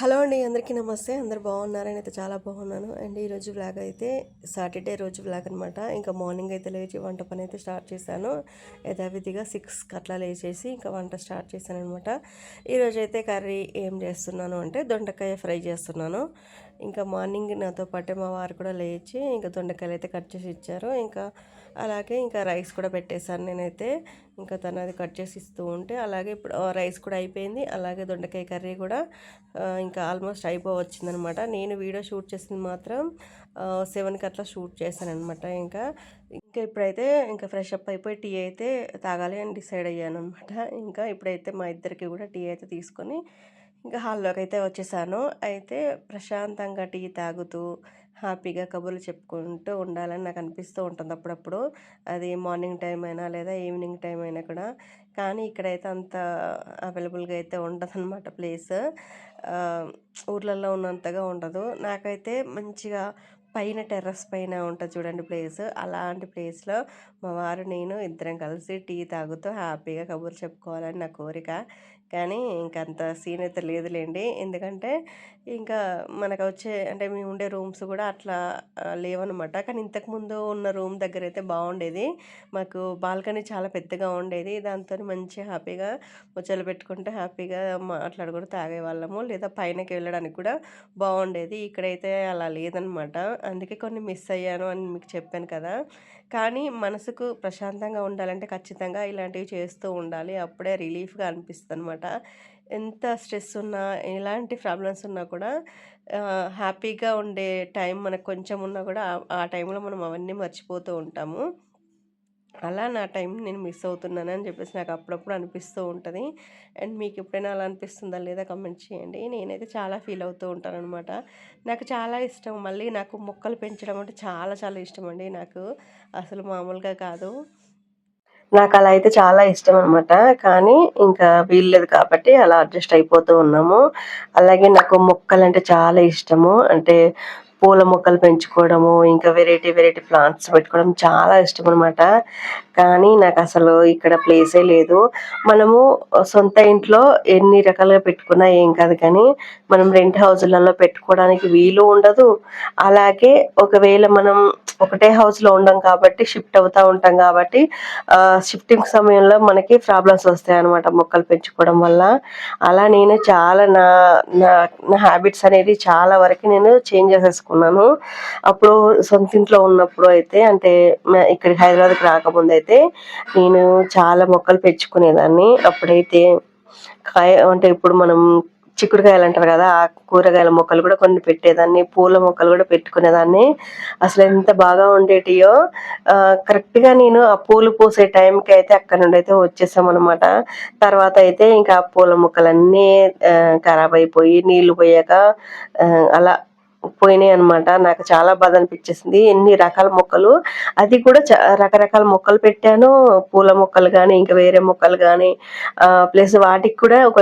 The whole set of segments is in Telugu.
హలో అండి అందరికీ నమస్తే. అందరు బాగున్నారని అయితే చాలా బాగున్నాను. అండ్ ఈరోజు వ్లాగ్ అయితే సాటర్డే రోజు వ్లాగ్ అనమాట ఇంకా మార్నింగ్ అయితే లేచి వంట పని అయితే స్టార్ట్ చేశాను. యథావిధిగా సిక్స్ అట్లా లేచేసి ఇంకా వంట స్టార్ట్ చేశాను అనమాట ఈరోజు అయితే కర్రీ ఏం చేస్తున్నాను అంటే దొండకాయ ఫ్రై చేస్తున్నాను. ఇంకా మార్నింగ్ నాతో పాటే మా వారు కూడా లేచి ఇంకా దొండకాయలు అయితే కట్ చేసి ఇచ్చారు. ఇంకా అలాగే ఇంకా రైస్ కూడా పెట్టేశాను నేనైతే. ఇంకా తను అది కట్ చేసి ఇస్తూ ఉంటే అలాగే ఇప్పుడు రైస్ కూడా అయిపోయింది. అలాగే దొండకాయ కర్రీ కూడా ఇంకా ఆల్మోస్ట్ అయిపోవచ్చిందనమాట. నేను వీడియో షూట్ చేసింది మాత్రం సెవెన్కి అట్లా షూట్ చేశాను అనమాట ఇంకా. ఇంకా ఇప్పుడైతే ఇంకా ఫ్రెష్ అప్ అయిపోయి టీ అయితే తాగాలి అని డిసైడ్ అయ్యాను అనమాట ఇంకా ఇప్పుడైతే మా ఇద్దరికి కూడా టీ అయితే తీసుకొని ఇంకా హాల్లోకి అయితే వచ్చేసాను. అయితే ప్రశాంతంగా టీ తాగుతూ హ్యాపీగా కబుర్లు చెప్పుకుంటూ ఉండాలని నాకు అనిపిస్తూ ఉంటుంది అప్పుడప్పుడు. అది మార్నింగ్ టైం అయినా లేదా ఈవినింగ్ టైం అయినా కూడా. కానీ ఇక్కడైతే అంత అవైలబుల్గా అయితే ఉండదు అనమాట ప్లేస్ ఊర్లలో ఉన్నంతగా ఉండదు. నాకైతే మంచిగా పైన టెర్రస్ పైన ఉంటుంది చూడండి ప్లేస్. అలాంటి ప్లేస్లో మా వారు నేను ఇద్దరం కలిసి టీ తాగుతూ హ్యాపీగా కబుర్లు చెప్పుకోవాలని నా కోరిక. కానీ ఇంకంత సీన్ అయితే లేదులేండి. ఎందుకంటే ఇంకా మనకు వచ్చే అంటే మేము ఉండే రూమ్స్ కూడా అట్లా లేవనమాట. కానీ ఇంతకుముందు ఉన్న రూమ్ దగ్గర అయితే బాగుండేది. మాకు బాల్కనీ చాలా పెద్దగా ఉండేది. దాంతో మంచి హ్యాపీగా ముచ్చలు పెట్టుకుంటే హ్యాపీగా మాట్లాడుకుంటూ తాగేవాళ్ళము. లేదా పైనకి వెళ్ళడానికి కూడా బాగుండేది. ఇక్కడైతే అలా లేదనమాట. అందుకే కొన్ని మిస్ అయ్యాను అని మీకు చెప్పాను కదా. కానీ మనసుకు ప్రశాంతంగా ఉండాలంటే ఖచ్చితంగా ఇలాంటివి చేస్తూ ఉండాలి. అప్పుడే రిలీఫ్గా అనిపిస్తుంది అనమాట ఎంత స్ట్రెస్ ఉన్నా ఎలాంటి ప్రాబ్లమ్స్ ఉన్నా కూడా హ్యాపీగా ఉండే టైం మనకు కొంచెం ఉన్నా కూడా ఆ టైంలో మనం అవన్నీ మర్చిపోతూ ఉంటాము. అలా నా టైం నేను మిస్ అవుతున్నాను అని చెప్పేసి నాకు అప్పుడప్పుడు అనిపిస్తూ ఉంటుంది. అండ్ మీకు ఎప్పుడైనా అలా అనిపిస్తుందా లేదా కమెంట్ చేయండి. నేనైతే చాలా ఫీల్ అవుతూ ఉంటాను అనమాట నాకు చాలా ఇష్టం. మళ్ళీ నాకు మొక్కలు పెంచడం అంటే చాలా చాలా ఇష్టం అండి నాకు. అసలు మామూలుగా కాదు. నాకు అలా అయితే చాలా ఇష్టం అనమాట కానీ ఇంకా వీల్లేదు కాబట్టి అలా అడ్జస్ట్ అయిపోతూ ఉన్నాము. అలాగే నాకు మొక్కలు అంటే చాలా ఇష్టము. అంటే పూల మొక్కలు పెంచుకోవడము ఇంకా వెరైటీ వెరైటీ ప్లాంట్స్ పెట్టుకోవడం చాలా ఇష్టం అనమాట కానీ నాకు అసలు ఇక్కడ ప్లేసే లేదు. మనము సొంత ఇంట్లో ఎన్ని రకాలుగా పెట్టుకున్నా ఏం కాదు కానీ మనం రెంట్ హౌస్లలో పెట్టుకోవడానికి వీలు ఉండదు. అలాగే ఒకవేళ మనం ఒకటే హౌస్లో ఉండం కాబట్టి షిఫ్ట్ అవుతూ ఉంటాం కాబట్టి షిఫ్టింగ్ సమయంలో మనకి ప్రాబ్లమ్స్ వస్తాయి అనమాట మొక్కలు పెంచుకోవడం వల్ల. అలా నేను చాలా నా నా హ్యాబిట్స్ అనేది చాలా వరకు నేను చేంజ్ చేసేసుకున్నాను. అప్పుడు సొంత ఇంట్లో ఉన్నప్పుడు అయితే అంటే ఇక్కడికి హైదరాబాద్కి రాకముందు అయితే నేను చాలా మొక్కలు పెంచుకునేదాన్ని. అప్పుడైతే కాయ అంటే ఇప్పుడు మనం చిక్కుడుకాయలు అంటారు కదా ఆ కూరగాయల మొక్కలు కూడా కొన్ని పెట్టేదాన్ని పూల మొక్కలు కూడా పెట్టుకునేదాన్ని. అసలు ఎంత బాగా ఉండేటియో కరెక్ట్గా నేను ఆ పూలు పూసే టైంకి అయితే అక్కడ నుండి అయితే వచ్చేసామన్నమాట. తర్వాత అయితే ఇంకా ఆ పూల మొక్కలన్నీ ఖరాబ్ అయిపోయి నీళ్ళు పోయాక అలా పోయినాయి అనమాట నాకు చాలా బాధ అనిపించేసింది. ఎన్ని రకాల మొక్కలు? అది కూడా రకరకాల మొక్కలు పెట్టాను. పూల మొక్కలు కానీ ఇంకా వేరే మొక్కలు కానీ ప్లస్ వాటికి కూడా ఒక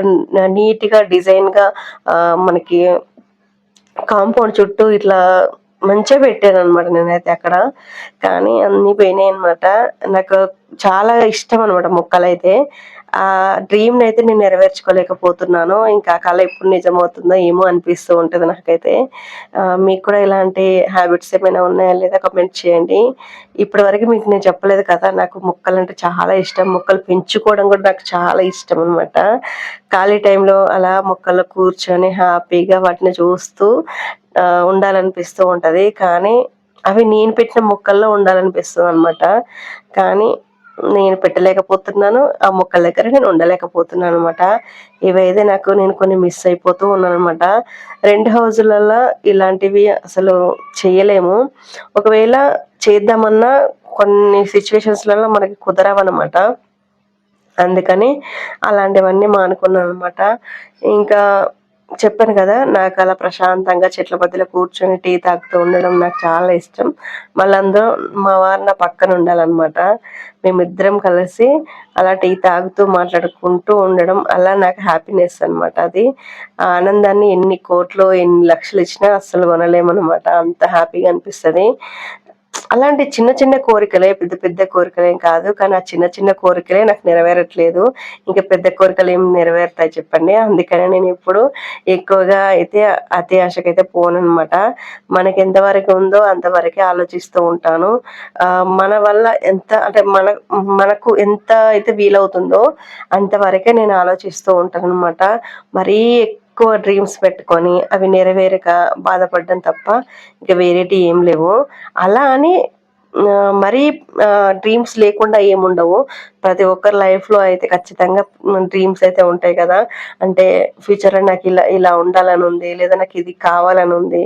నీట్గా డిజైన్గా మనకి కాంపౌండ్ చుట్టూ ఇట్లా మంచిగా పెట్టాను అనమాట నేనైతే అక్కడ. కానీ అన్నీ పోయినాయి అనమాట నాకు చాలా ఇష్టం అనమాట మొక్కలైతే. ఆ డ్రీమ్ని అయితే నేను నెరవేర్చుకోలేకపోతున్నాను. ఇంకా కళ ఎప్పుడు నిజమవుతుందో ఏమో అనిపిస్తూ ఉంటుంది నాకైతే. మీకు కూడా ఇలాంటి హ్యాబిట్స్ ఏమైనా ఉన్నాయా లేదా కమెంట్ చేయండి. ఇప్పటి వరకు మీకు నేను చెప్పలేదు కదా నాకు మొక్కలు అంటే చాలా ఇష్టం. మొక్కలు పెంచుకోవడం కూడా నాకు చాలా ఇష్టం అనమాట ఖాళీ టైంలో అలా మొక్కలు కూర్చొని హ్యాపీగా వాటిని చూస్తూ ఉండాలనిపిస్తూ ఉంటుంది. కానీ అవి నేను పెట్టిన మొక్కల్లో ఉండాలనిపిస్తుంది అనమాట కానీ నేను పెట్టలేకపోతున్నాను ఆ మొక్కల దగ్గర నేను ఉండలేకపోతున్నాను అనమాట ఇవైతే నాకు నేను కొన్ని మిస్ అయిపోతూ ఉన్నాను అనమాట రెండు హౌజులలో ఇలాంటివి అసలు చేయలేము. ఒకవేళ చేద్దామన్నా కొన్ని సిచ్యువేషన్స్లలో మనకి కుదరవన్నమాట. అందుకని అలాంటివన్నీ మానుకున్నాను అనమాట ఇంకా చెప్పాను కదా నాకు అలా ప్రశాంతంగా చెట్ల మధ్యలో కూర్చొని టీ తాగుతూ ఉండడం నాకు చాలా ఇష్టం. మళ్ళీ అందరూ మా వారు నా పక్కన ఉండాలన్నమాట. మేమిద్దరం కలిసి అలా టీ తాగుతూ మాట్లాడుకుంటూ ఉండడం అలా నాకు హ్యాపీనెస్ అనమాట అది. ఆ ఆనందాన్ని ఎన్ని కోట్లు ఎన్ని లక్షలు ఇచ్చినా అస్సలు కొనలేమన్నమాట. అంత హ్యాపీగా అనిపిస్తుంది. అలాంటి చిన్న చిన్న కోరికలే పెద్ద పెద్ద కోరికలేం కాదు. కానీ ఆ చిన్న చిన్న కోరికలే నాకు నెరవేరట్లేదు. ఇంకా పెద్ద కోరికలు ఏం నెరవేరుతాయి చెప్పండి. అందుకనే నేను ఇప్పుడు ఎక్కువగా అయితే అతి ఆశకైతే పోను అనమాట మనకి ఎంతవరకు ఉందో అంతవరకే ఆలోచిస్తూ ఉంటాను. మన వల్ల ఎంత అంటే మన మనకు ఎంత అయితే వీలవుతుందో అంతవరకే నేను ఆలోచిస్తూ ఉంటాను అనమాట మరీ ఎక్కువ డ్రీమ్స్ పెట్టుకొని అవి నెరవేరక బాధపడడం తప్ప ఇంకా వేరేటి ఏం లేవు. అలా అని మరీ డ్రీమ్స్ లేకుండా ఏముండవు ప్రతి ఒక్కరి లైఫ్లో అయితే ఖచ్చితంగా డ్రీమ్స్ అయితే ఉంటాయి కదా. అంటే ఫ్యూచర్లో నాకు ఇలా ఇలా ఉండాలని ఉంది లేదా నాకు ఇది కావాలని ఉంది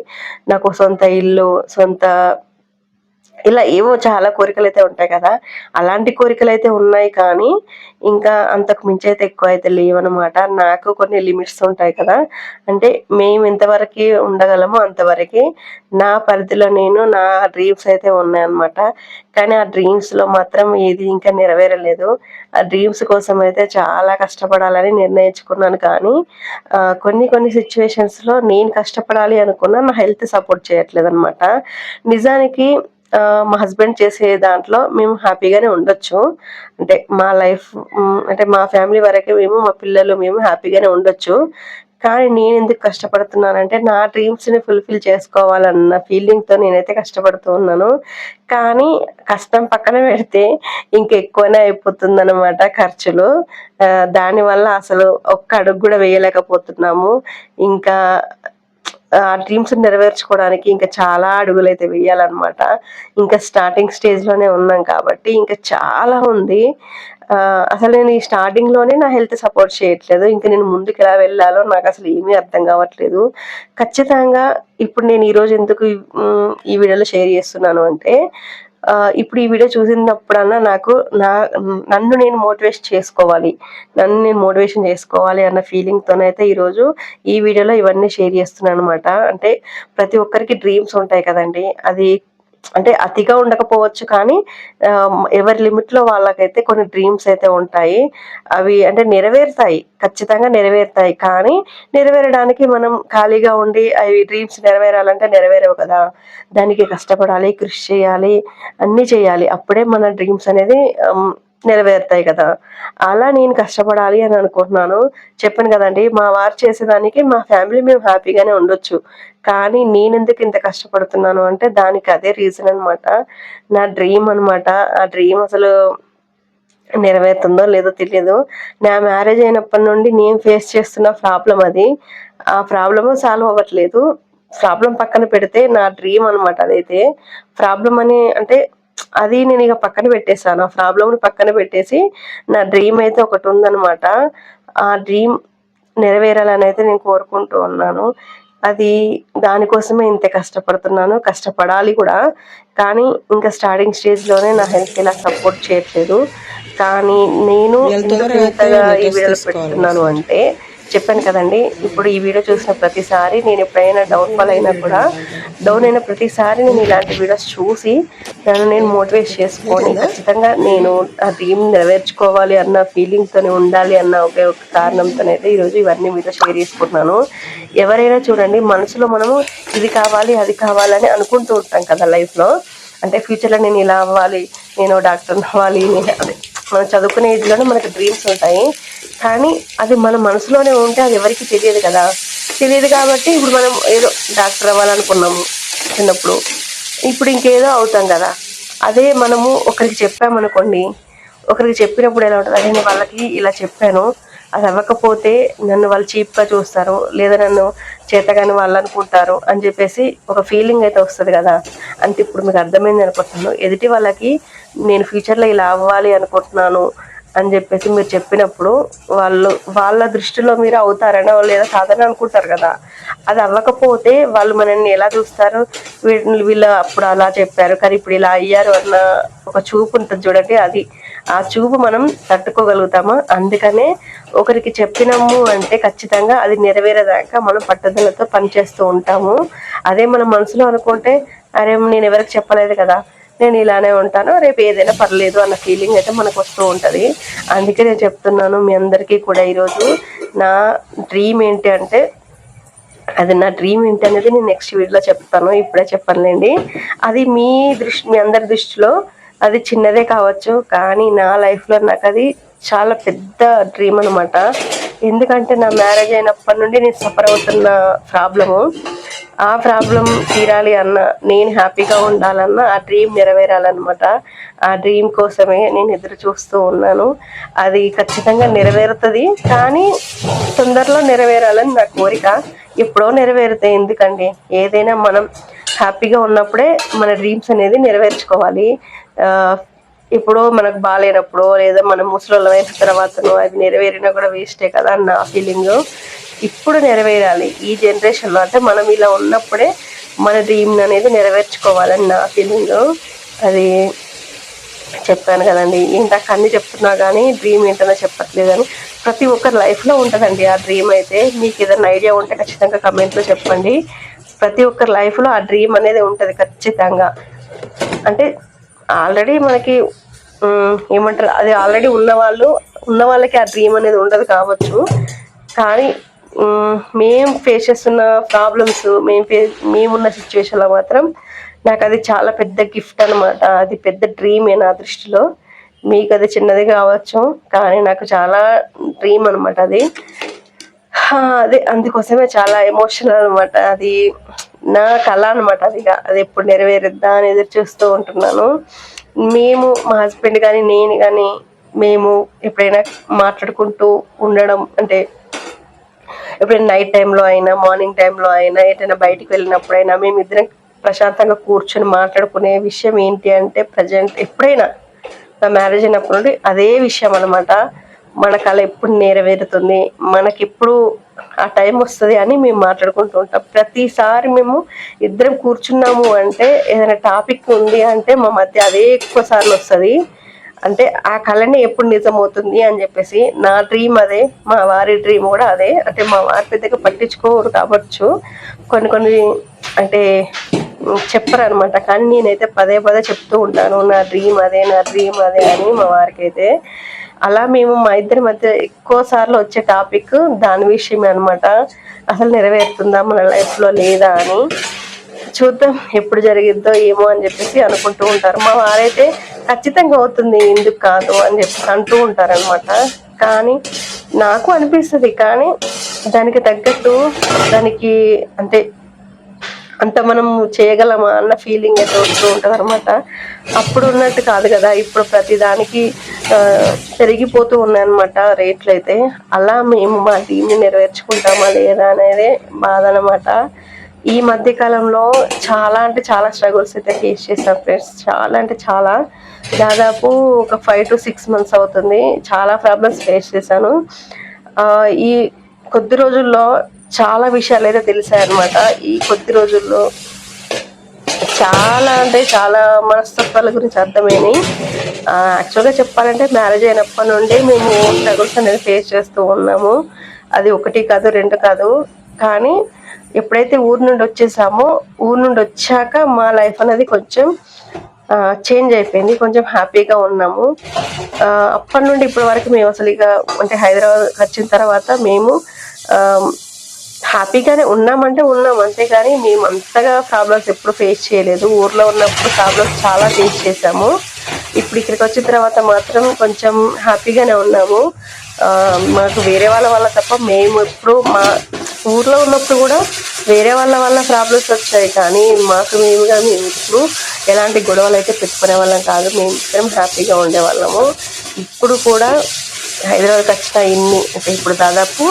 నాకు సొంత ఇల్లు సొంత ఇలా ఏవో చాలా కోరికలు అయితే ఉంటాయి కదా. అలాంటి కోరికలు అయితే ఉన్నాయి కానీ ఇంకా అంతకు మించి అయితే ఎక్కువ అయితే లేవన్నమాట. నాకు కొన్ని లిమిట్స్ ఉంటాయి కదా. అంటే మేము ఎంతవరకు ఉండగలమో అంతవరకు నా పరిధిలో నేను నా డ్రీమ్స్ అయితే ఉన్నాయన్నమాట. కానీ ఆ డ్రీమ్స్లో మాత్రం ఏది ఇంకా నెరవేరలేదు. ఆ డ్రీమ్స్ కోసం అయితే చాలా కష్టపడాలని నిర్ణయించుకున్నాను కానీ కొన్ని కొన్ని సిచ్యువేషన్స్లో నేను కష్టపడాలి అనుకున్నా నా హెల్త్ సపోర్ట్ చేయట్లేదు అనమాట నిజానికి మా హస్బెండ్ చేసే దాంట్లో మేము హ్యాపీగానే ఉండొచ్చు. అంటే మా లైఫ్ అంటే మా ఫ్యామిలీ వరకే మేము మా పిల్లలు మేము హ్యాపీగానే ఉండొచ్చు. కానీ నేను ఎందుకు కష్టపడుతున్నానంటే నా డ్రీమ్స్ని ఫుల్ఫిల్ చేసుకోవాలన్న ఫీలింగ్తో నేనైతే కష్టపడుతూ ఉన్నాను. కానీ కష్టం పక్కన పెడితే ఇంకెక్కువనే అయిపోతుందన్నమాట అయిపోతుంది ఖర్చులు దానివల్ల అసలు ఒక్క అడుగు కూడా వేయలేకపోతున్నాము. ఇంకా ఆ డ్రీమ్స్ నెరవేర్చుకోవడానికి ఇంకా చాలా అడుగులు అయితే వేయాలన్నమాట. ఇంకా స్టార్టింగ్ స్టేజ్లోనే ఉన్నాం కాబట్టి ఇంకా చాలా ఉంది. అసలు నేను ఈ స్టార్టింగ్లోనే నా హెల్త్ సపోర్ట్ చేయట్లేదు. ఇంకా నేను ముందుకు ఎలా వెళ్ళాలో నాకు అసలు ఏమీ అర్థం కావట్లేదు. ఖచ్చితంగా ఇప్పుడు నేను ఈరోజు ఎందుకు ఈ- వీడియోలో షేర్ చేస్తున్నాను అంటే ఇప్పుడు ఈ వీడియో చూసినప్పుడన్నా నాకు నా నన్ను నేను మోటివేషన్ చేసుకోవాలి. నన్ను నేను మోటివేషన్ చేసుకోవాలి అన్న ఫీలింగ్తోనైతే ఈరోజు ఈ వీడియోలో ఇవన్నీ షేర్ చేస్తున్నాను అనమాట అంటే ప్రతి ఒక్కరికి డ్రీమ్స్ ఉంటాయి కదండి. అది అంటే అతిగా ఉండకపోవచ్చు కానీ ఎవరి లిమిట్లో వాళ్ళకైతే కొన్ని డ్రీమ్స్ అయితే ఉంటాయి. అవి అంటే నెరవేరుతాయి. ఖచ్చితంగా నెరవేరుతాయి. కానీ నెరవేరడానికి మనం ఖాళీగా ఉండి అవి డ్రీమ్స్ నెరవేరాలంటే నెరవేరవు కదా. దానికి కష్టపడాలి కృషి చేయాలి అన్నీ చేయాలి. అప్పుడే మన డ్రీమ్స్ అనేది నెరవేరుతాయి కదా. అలా నేను కష్టపడాలి అని అనుకుంటున్నాను. చెప్పాను కదండి మా వారు చేసేదానికి మా ఫ్యామిలీ మేము హ్యాపీగానే ఉండొచ్చు. కానీ నేను ఎందుకు ఇంత కష్టపడుతున్నాను అంటే దానికి అదే రీజన్ అనమాట నా డ్రీమ్ అనమాట ఆ డ్రీమ్ అసలు నెరవేరుతుందో లేదో తెలియదు నా మ్యారేజ్ అయినప్పటి నుండి నేను ఫేస్ చేస్తున్న ప్రాబ్లం అది. ఆ ప్రాబ్లమ్ సాల్వ్ అవ్వట్లేదు. ప్రాబ్లం పక్కన పెడితే నా డ్రీమ్ అనమాట అదైతే. ప్రాబ్లం అని అంటే అది నేను ఇక పక్కన పెట్టేశాను. ఆ ప్రాబ్లమ్ని పక్కన పెట్టేసి నా డ్రీమ్ అయితే ఒకటి ఉందన్నమాట. ఆ డ్రీమ్ నెరవేరాలని అయితే నేను కోరుకుంటూ ఉన్నాను. అది దానికోసమే ఇంత కష్టపడుతున్నాను. కష్టపడాలి కూడా. కానీ ఇంకా స్టార్టింగ్ స్టేజ్లోనే నా హెల్త్ ఇలా సపోర్ట్ చేయట్లేదు. కానీ నేను ఇంతగా ఈ వీడియోలు పెడుతున్నాను అంటే చెప్పాను కదండి ఇప్పుడు ఈ వీడియో చూసిన ప్రతిసారి నేను ఎప్పుడైనా డౌన్ఫాల్ అయినా కూడా డౌన్ అయిన ప్రతిసారి నేను ఇలాంటి వీడియోస్ చూసి నన్ను నేను మోటివేట్ చేసుకొని ఖచ్చితంగా నేను ఆ డ్రీమ్ నెరవేర్చుకోవాలి అన్న ఫీలింగ్తోనే ఉండాలి అన్న ఒకే ఒక కారణంతోనైతే ఈరోజు ఇవన్నీ మీతో షేర్ చేసుకుంటున్నాను. ఎవరైనా చూడండి మనసులో మనము ఇది కావాలి అది కావాలని అనుకుంటూ ఉంటాం కదా లైఫ్లో అంటే ఫ్యూచర్లో నేను ఇలా అవ్వాలి నేను డాక్టర్ అవ్వాలి నేను అదే. మనం చదువుకునే ఏజ్లోనే మనకి డ్రీమ్స్ ఉంటాయి. కానీ అది మన మనసులోనే ఉంటే అది ఎవరికి తెలియదు కదా. తెలియదు కాబట్టి ఇప్పుడు మనం ఏదో డాక్టర్ అవ్వాలనుకున్నాము చిన్నప్పుడు. ఇప్పుడు ఇంకేదో అవుతాం కదా. అదే మనము ఒకరికి చెప్పామనుకోండి ఒకరికి చెప్పినప్పుడు ఎలా ఉంటుంది? అదే నేను వాళ్ళకి ఇలా చెప్పాను. అది అవ్వకపోతే నన్ను వాళ్ళు చీప్గా చూస్తారు లేదా నన్ను చేతగాని వాళ్ళు అనుకుంటారు అని చెప్పేసి ఒక ఫీలింగ్ అయితే వస్తుంది కదా. అంటే ఇప్పుడు మీకు అర్థమైంది అనుకుంటున్నాను. ఎదుటి వాళ్ళకి నేను ఫ్యూచర్లో ఇలా అవ్వాలి అనుకుంటున్నాను అని చెప్పేసి మీరు చెప్పినప్పుడు వాళ్ళు వాళ్ళ దృష్టిలో మీరు అవుతారని వాళ్ళు ఏదో సాధారణ అనుకుంటారు కదా. అది అవ్వకపోతే వాళ్ళు మనల్ని ఎలా చూస్తారు? వీళ్ళు వీళ్ళు అప్పుడు అలా చెప్పారు. కానీ ఇప్పుడు ఇలా అయ్యారు అన్న ఒక చూపు ఉంటుంది చూడండి అది. ఆ చూపు మనం తట్టుకోగలుగుతామా? అందుకనే ఒకరికి చెప్పినాము అంటే ఖచ్చితంగా అది నెరవేరేదాకా మనం పట్టుదలతో పనిచేస్తూ ఉంటాము. అదే మన మనసులో అనుకుంటే అరే నేను ఎవరికి చెప్పలేదు కదా? నేను ఇలానే ఉంటాను రేపు ఏదైనా పర్లేదు అన్న ఫీలింగ్ అయితే మనకు వస్తూ ఉంటుంది. అందుకే నేను చెప్తున్నాను మీ అందరికీ కూడా ఈరోజు నా డ్రీమ్ ఏంటి అంటే అది నా డ్రీమ్ ఏంటి అనేది నేను నెక్స్ట్ వీడియోలో చెప్తాను ఇప్పుడే చెప్పనులేండి. అది మీ దృష్టి మీ అందరి దృష్టిలో అది చిన్నదే కావచ్చు కానీ నా లైఫ్లో నాకు అది చాలా పెద్ద డ్రీమ్ అనమాట ఎందుకంటే నా మ్యారేజ్ అయినప్పటి నుండి నేను సఫర్ అవుతున్న ప్రాబ్లము ఆ ప్రాబ్లం తీరాలి అన్న నేను హ్యాపీగా ఉండాలన్న ఆ డ్రీమ్ నెరవేరాలన్నమాట. ఆ డ్రీమ్ కోసమే నేను ఎదురు చూస్తూ ఉన్నాను. అది ఖచ్చితంగా నెరవేరుతుంది. కానీ తొందరలో నెరవేరాలని నా కోరిక ఎప్పుడో నెరవేరుతాయి ఎందుకండి? ఏదైనా మనం హ్యాపీగా ఉన్నప్పుడే మన డ్రీమ్స్ అనేది నెరవేర్చుకోవాలి. ఇప్పుడు మనకు బాగాలేనప్పుడు లేదా మనం ముసలి అయిన తర్వాతనో అది నెరవేరినా కూడా వేస్టే కదా అని నా ఫీలింగ్ ఇప్పుడు నెరవేరాలి. ఈ జనరేషన్లో అంటే మనం ఇలా ఉన్నప్పుడే మన డ్రీమ్ అనేది నెరవేర్చుకోవాలని నా ఫీలింగ్ అది చెప్పాను కదండి. ఇందాక అన్ని చెప్తున్నా కానీ డ్రీమ్ ఏంటనో చెప్పట్లేదు అని ప్రతి ఒక్కరి లైఫ్లో ఉంటుందండి ఆ డ్రీమ్ అయితే. మీకు ఏదైనా ఐడియా ఉంటే ఖచ్చితంగా కమెంట్లో చెప్పండి. ప్రతి ఒక్కరి లైఫ్లో ఆ డ్రీమ్ అనేది ఉంటుంది ఖచ్చితంగా. అంటే ఆల్రెడీ మనకి ఏమంటారు? అది ఆల్రెడీ ఉన్న వాళ్ళు ఉన్న వాళ్ళకి ఆ డ్రీమ్ అనేది ఉండదు కావచ్చు. కానీ మేం ఫేస్ చేస్తున్న ప్రాబ్లమ్స్ మేము ఫే మేమున్న సిచ్యువేషన్లో మాత్రం నాకు అది చాలా పెద్ద గిఫ్ట్ అనమాట అది పెద్ద డ్రీమే నా దృష్టిలో. మీకు అది చిన్నది కావచ్చు కానీ నాకు చాలా డ్రీమ్ అనమాట అది. అదే అందుకోసమే చాలా ఎమోషనల్ అనమాట అది నా కళ అనమాట అది ఇక. అది ఎప్పుడు నెరవేరుద్దా అని ఎదురు చూస్తూ ఉంటున్నాను. మేము మా హస్బెండ్ కానీ నేను కానీ మేము ఎప్పుడైనా మాట్లాడుకుంటూ ఉండడం అంటే ఎప్పుడైనా నైట్ టైంలో అయినా మార్నింగ్ టైంలో అయినా ఎటైనా బయటికి వెళ్ళినప్పుడైనా మేము ఇద్దరం ప్రశాంతంగా కూర్చొని మాట్లాడుకునే విషయం ఏంటి అంటే ప్రజెంట్ ఎప్పుడైనా నా మ్యారేజ్ అయినప్పుడు నుండి అదే విషయం అనమాట మన కళ ఎప్పుడు నెరవేరుతుంది? మనకి ఎప్పుడు ఆ టైం వస్తుంది అని మేము మాట్లాడుకుంటూ ఉంటాం. ప్రతిసారి మేము ఇద్దరం కూర్చున్నాము అంటే ఏదైనా టాపిక్ ఉంది అంటే మా మధ్య అదే ఎక్కువ సార్లు వస్తుంది. అంటే ఆ కళని ఎప్పుడు నిజమవుతుంది అని చెప్పేసి నా డ్రీమ్ అదే మా వారి డ్రీమ్ కూడా అదే. అంటే మా వారి పెద్దగా పట్టించుకోరు కావచ్చు. కొన్ని కొన్ని అంటే చెప్పరు అనమాట కానీ నేనైతే పదే పదే చెప్తూ ఉంటాను నా డ్రీమ్ అదే నా డ్రీమ్ అదే అని మా వారికి అయితే అలా మేము మా ఇద్దరి మధ్య ఎక్కువ సార్లు వచ్చే టాపిక్ దాని విషయమే అనమాట అసలు నెరవేరుతుందా మన లైఫ్లో లేదా అని చూద్దాం ఎప్పుడు జరిగిద్దో ఏమో అని చెప్పేసి అనుకుంటూ ఉంటారు. మా వారైతే ఖచ్చితంగా అవుతుంది ఎందుకు కాదు అని చెప్పి అంటూ ఉంటారనమాట కానీ నాకు అనిపిస్తుంది కానీ దానికి తగ్గట్టు దానికి అంటే అంత మనం చేయగలమా అన్న ఫీలింగ్ అయితే వస్తూ ఉంటుంది అనమాట అప్పుడు ఉన్నట్టు కాదు కదా ఇప్పుడు ప్రతి దానికి పెరిగిపోతూ ఉన్నాయి అనమాట రేట్లు అయితే. అలా మేము మా టీంని నెరవేర్చుకుంటామా లేదా అనేది బాధ అనమాట ఈ మధ్య కాలంలో చాలా అంటే చాలా స్ట్రగుల్స్ అయితే ఫేస్ చేసాం ఫ్రెండ్స్ చాలా అంటే చాలా. దాదాపు ఒక ఫైవ్ టు సిక్స్ మంత్స్ అవుతుంది. చాలా ప్రాబ్లమ్స్ ఫేస్ చేశాను. ఈ కొద్ది రోజుల్లో చాలా విషయాలు అయితే తెలిసాయి అనమాట ఈ కొద్ది రోజుల్లో చాలా అంటే చాలా మనస్తత్వాల గురించి అర్థమైనవి యాక్చువల్గా చెప్పాలంటే మ్యారేజ్ అయినప్పటి నుండి మేము స్ట్రగుల్స్ అనేది ఫేస్ చేస్తూ ఉన్నాము. అది ఒకటి కాదు రెండు కాదు. కానీ ఎప్పుడైతే ఊరు నుండి వచ్చేసామో ఊరు నుండి వచ్చాక మా లైఫ్ అనేది కొంచెం చేంజ్ అయిపోయింది. కొంచెం హ్యాపీగా ఉన్నాము. అప్పటి నుండి ఇప్పటి వరకు మేము అసలు ఇక అంటే హైదరాబాద్ వచ్చిన తర్వాత మేము హ్యాపీగానే ఉన్నామంటే ఉన్నాం. అంతేగాని మేము అంతగా ప్రాబ్లమ్స్ ఎప్పుడు ఫేస్ చేయలేదు. ఊర్లో ఉన్నప్పుడు ప్రాబ్లమ్స్ చాలా ఫేస్ చేసాము ఇప్పుడు ఇక్కడికి వచ్చిన తర్వాత మాత్రం కొంచెం హ్యాపీగానే ఉన్నాము. మాకు వేరే వాళ్ళ వల్ల తప్ప మేము ఎప్పుడు మా ఊర్లో ఉన్నప్పుడు కూడా వేరే వాళ్ళ వల్ల ప్రాబ్లమ్స్ వచ్చాయి. కానీ మాకు మేముగా మేము ఇప్పుడు ఎలాంటి గొడవలు అయితే పెట్టుకునే వాళ్ళం కాదు. మేము ఇద్దరం హ్యాపీగా ఉండేవాళ్ళము ఇప్పుడు కూడా హైదరాబాద్కి వచ్చిన ఇన్ని అంటే ఇప్పుడు దాదాపు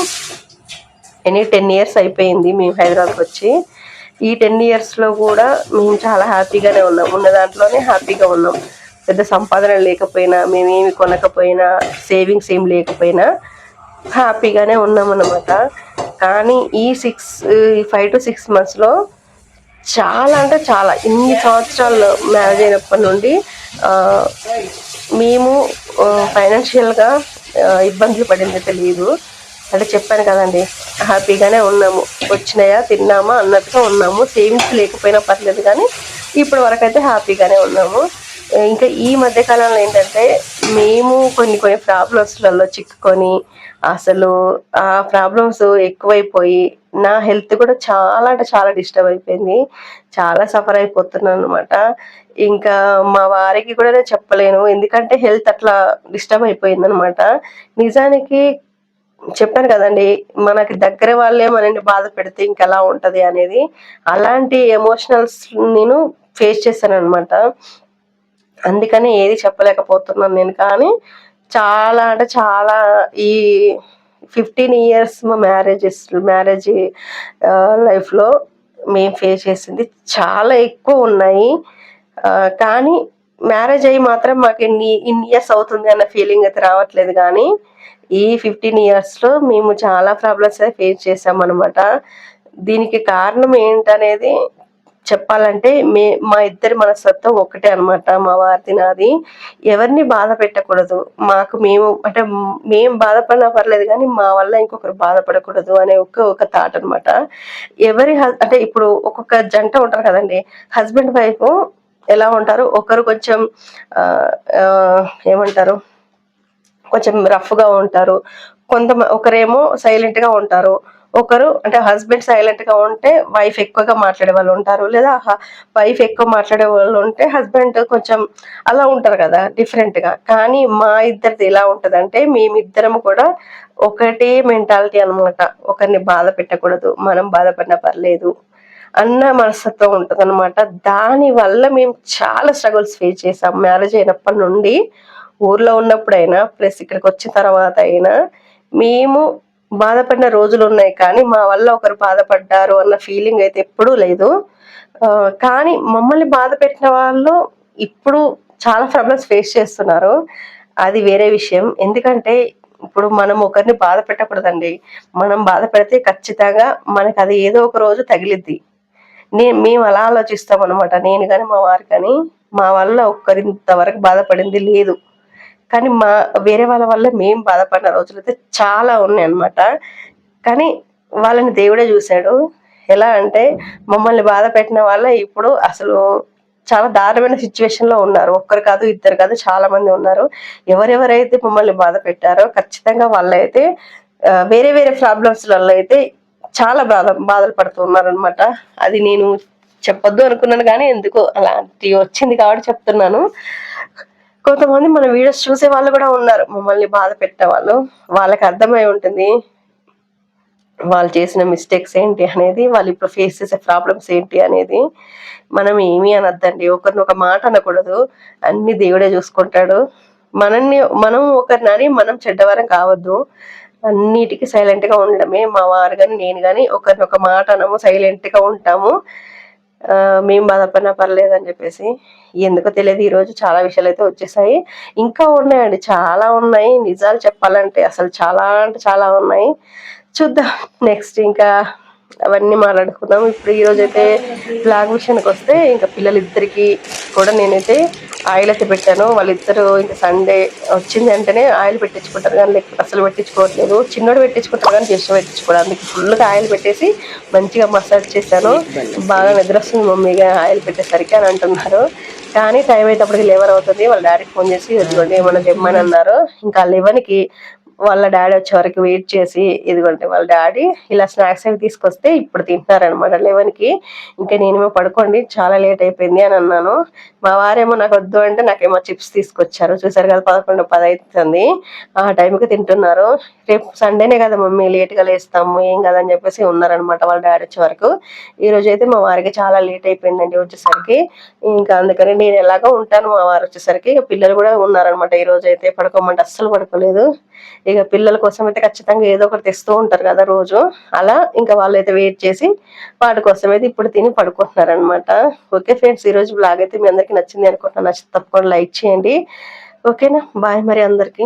ఎనీ టెన్ ఇయర్స్ అయిపోయింది మేము హైదరాబాద్కి వచ్చి. ఈ టెన్ ఇయర్స్లో కూడా మేము చాలా హ్యాపీగానే ఉన్నాం. ఉన్న దాంట్లోనే హ్యాపీగా ఉన్నాం. పెద్ద సంపాదన లేకపోయినా మేమేమి కొనకపోయినా సేవింగ్స్ ఏం లేకపోయినా హ్యాపీగానే ఉన్నాం అన్నమాట. కానీ ఈ సిక్స్ ఫైవ్ టు సిక్స్ మంత్స్లో చాలా అంటే చాలా ఇన్ని సంవత్సరాలు మ్యారేజ్ అయినప్పటి నుండి మేము ఫైనాన్షియల్గా ఇబ్బందులు పడింది తెలియదు. అంటే చెప్పాను కదండి హ్యాపీగానే ఉన్నాము. వచ్చినాయా తిన్నామా అన్నట్టుగా ఉన్నాము. సేవింగ్స్ లేకపోయినా పర్లేదు కానీ ఇప్పటి వరకు అయితే హ్యాపీగానే ఉన్నాము. ఇంకా ఈ మధ్య కాలంలో ఏంటంటే మేము కొన్ని కొన్ని ప్రాబ్లమ్స్లలో చిక్కుకొని అసలు ఆ ప్రాబ్లమ్స్ ఎక్కువైపోయి నా హెల్త్ కూడా చాలా అంటే చాలా డిస్టర్బ్ అయిపోయింది. చాలా సఫర్ అయిపోతున్నాను అనమాట ఇంకా మా వారికి కూడా నేను చెప్పలేను. ఎందుకంటే హెల్త్ అట్లా డిస్టర్బ్ అయిపోయింది అనమాట నిజానికి చెప్పాను కదండి మనకి దగ్గర వాళ్ళే మనని బాధ పెడితే ఇంకెలా ఉంటది అనేది. అలాంటి ఎమోషనల్స్ నేను ఫేస్ చేశాను అనమాట అందుకని ఏది చెప్పలేకపోతున్నాను నేను. కానీ చాలా అంటే చాలా ఈ ఫిఫ్టీన్ ఇయర్స్ మా మ్యారేజెస్ మ్యారేజ్ లైఫ్లో మేము ఫేస్ చేసింది చాలా ఎక్కువ ఉన్నాయి. కానీ మ్యారేజ్ అయ్యి మాత్రం మాకు ఇన్ని ఇన్ని ఇయర్స్ అవుతుంది అన్న ఫీలింగ్ అయితే రావట్లేదు. కానీ ఈ ఫిఫ్టీన్ ఇయర్స్లో మేము చాలా ప్రాబ్లమ్స్ ఫేస్ చేసామన్నమాట దీనికి కారణం ఏంటనేది చెప్పాలంటే మే మా ఇద్దరి మనస్తత్వం ఒకటే అనమాట మా వారిది నాది. ఎవరిని బాధ పెట్టకూడదు. మాకు మేము అంటే మేము బాధపడినా పర్లేదు కానీ మా వల్ల ఇంకొకరు బాధపడకూడదు అనే ఒక ఒక థాట్ అనమాట ఎవరి అంటే ఇప్పుడు ఒక్కొక్క జంట ఉంటారు కదండి. హస్బెండ్ వైఫ్ ఎలా ఉంటారు? ఒకరు కొంచెం ఏమంటారు? కొంచెం రఫ్గా ఉంటారు. కొంత ఒకరేమో సైలెంట్గా ఉంటారు. ఒకరు అంటే హస్బెండ్ సైలెంట్గా ఉంటే వైఫ్ ఎక్కువగా మాట్లాడే వాళ్ళు ఉంటారు. లేదా వైఫ్ ఎక్కువ మాట్లాడే వాళ్ళు ఉంటే హస్బెండ్ కొంచెం అలా ఉంటారు కదా డిఫరెంట్గా కానీ మా ఇద్దరిది ఎలా ఉంటదంటే మేమిద్దరం కూడా ఒకటే మెంటాలిటీ అన్నమాట. ఒకరిని బాధ పెట్టకూడదు మనం బాధపడినా పర్లేదు అన్న మనస్తత్వం ఉంటుంది అనమాట దాని వల్ల మేము చాలా స్ట్రగుల్స్ ఫేస్ చేసాం మ్యారేజ్ అయినప్పటి నుండి. ఊర్లో ఉన్నప్పుడైనా ప్లస్ ఇక్కడికి వచ్చిన తర్వాత అయినా మేము బాధపడిన రోజులు ఉన్నాయి కానీ మా వల్ల ఒకరు బాధపడ్డారు అన్న ఫీలింగ్ అయితే ఎప్పుడూ లేదు. కానీ మమ్మల్ని బాధ పెట్టిన వాళ్ళు ఇప్పుడు చాలా ప్రాబ్లమ్స్ ఫేస్ చేస్తున్నారు. అది వేరే విషయం. ఎందుకంటే ఇప్పుడు మనం ఒకరిని బాధ పెట్టకూడదండి. మనం బాధ పెడితే ఖచ్చితంగా మనకి అది ఏదో ఒక రోజు తగిలిద్ది. నేను మేము అలా ఆలోచిస్తాం అనమాట నేను కానీ మా వారు కానీ మా వల్ల ఒక్కరింతవరకు బాధపడింది లేదు. కానీ మా వేరే వాళ్ళ వల్ల మేము బాధపడిన రోజులు అయితే చాలా ఉన్నాయి అనమాట కానీ వాళ్ళని దేవుడే చూశాడు. ఎలా అంటే మమ్మల్ని బాధ పెట్టిన వాళ్ళ ఇప్పుడు అసలు చాలా దారుణమైన సిచ్యువేషన్లో ఉన్నారు. ఒక్కరు కాదు ఇద్దరు కాదు చాలా మంది ఉన్నారు. ఎవరెవరైతే మమ్మల్ని బాధ పెట్టారో ఖచ్చితంగా వాళ్ళైతే వేరే వేరే ప్రాబ్లమ్స్ అయితే చాలా బాధ బాధలు పడుతున్నారు అనమాట అది నేను చెప్పొద్దు అనుకున్నాను కానీ ఎందుకు అలాంటి వచ్చింది కాబట్టి చెప్తున్నాను. కొంతమంది మన వీడియోస్ చూసే వాళ్ళు కూడా ఉన్నారు. మమ్మల్ని బాధ పెట్టేవాళ్ళు. వాళ్ళకి అర్థమై ఉంటుంది వాళ్ళు చేసిన మిస్టేక్స్ ఏంటి అనేది వాళ్ళు ఇప్పుడు ఫేస్ చేసే ప్రాబ్లమ్స్ ఏంటి అనేది. మనం ఏమీ అనద్దండి. ఒకరిని ఒక మాట అనకూడదు. అన్ని దేవుడే చూసుకుంటాడు. మనల్ని మనం ఒకరిని అని మనం చెడ్డవరం కావద్దు. అన్నిటికీ సైలెంట్గా ఉండడమే. మా వారు కానీ నేను కానీ ఒకరిని ఒక మాట అనము సైలెంట్గా ఉంటాము. మేము బాధపడినా పర్లేదు అని చెప్పేసి ఎందుకో తెలియదు ఈ రోజు చాలా విషయాలు అయితే వచ్చేసాయి. ఇంకా ఉన్నాయండి చాలా ఉన్నాయి. నిజాలు చెప్పాలంటే అసలు చాలా అంటే చాలా ఉన్నాయి. చూద్దాం నెక్స్ట్ ఇంకా అవన్నీ మాట్లాడుకుందాం. ఇప్పుడు ఈ రోజు అయితే బ్లాగ్ విషయానికి వస్తే ఇంకా పిల్లలిద్దరికి కూడా నేనైతే ఆయిల్ అయితే పెట్టాను. వాళ్ళిద్దరు ఇంకా సండే వచ్చింది అంటేనే ఆయిల్ పెట్టించుకుంటారు కానీ లేకపోతే అసలు పెట్టించుకోవట్లేదు. చిన్నోడు పెట్టించుకుంటారు కానీ చేసిన పెట్టించుకోవడం అందుకే ఫుల్గా ఆయిల్ పెట్టేసి మంచిగా మసాజ్ చేశాను. బాగా నిద్ర వస్తుంది మమ్మీగా ఆయిల్ పెట్టేసరికి అని అంటున్నారు. కానీ టైం అయ్యేటప్పటికి లెవెన్ అవుతుంది వాళ్ళ డాడీకి ఫోన్ చేసి ఇదిగోండి ఏమన్నా తెమ్మని అన్నారు. ఇంకా లెవెన్కి వాళ్ళ డాడీ వచ్చే వరకు వెయిట్ చేసి ఇదిగోండి వాళ్ళ డాడీ ఇలా స్నాక్స్ అవి తీసుకొస్తే ఇప్పుడు తింటున్నారనమాట లెవెన్కి. ఇంకా నేనేమో పడుకోండి చాలా లేట్ అయిపోయింది అని అన్నాను. మా వారేమో నాకు వద్దు అంటే నాకేమో చిప్స్ తీసుకొచ్చారు. చూసారు కదా పదకొండు పది అవుతుంది ఆ టైంకి తింటున్నారు. రేపు సండేనే కదా మమ్మీ లేట్గా లేస్తాము ఏం కదని చెప్పేసి ఉన్నారనమాట వాళ్ళ డాడీ వచ్చే వరకు. ఈ రోజు అయితే మా వారికి చాలా లేట్ అయిపోయిందండి వచ్చేసరికి. ఇంకా అందుకని నేను ఎలాగో ఉంటాను మా వారు వచ్చేసరికి. పిల్లలు కూడా ఉన్నారనమాట ఈ రోజు అయితే పడుకోమంటే అస్సలు పడుకోలేదు. ఇక పిల్లల కోసం అయితే ఖచ్చితంగా ఏదో ఒకటి తెస్తూ ఉంటారు కదా రోజు. అలా ఇంకా వాళ్ళు అయితే వెయిట్ చేసి వాటి కోసం అయితే ఇప్పుడు తిని పడుకుంటున్నారు అనమాట ఓకే ఫ్రెండ్స్ ఈ రోజు బ్లాగ్ అయితే మీ అందరికి నచ్చింది అనుకుంటున్నాను నచ్చితే తప్పకుండా లైక్ చేయండి. ఓకేనా బాయ్ మరి అందరికీ.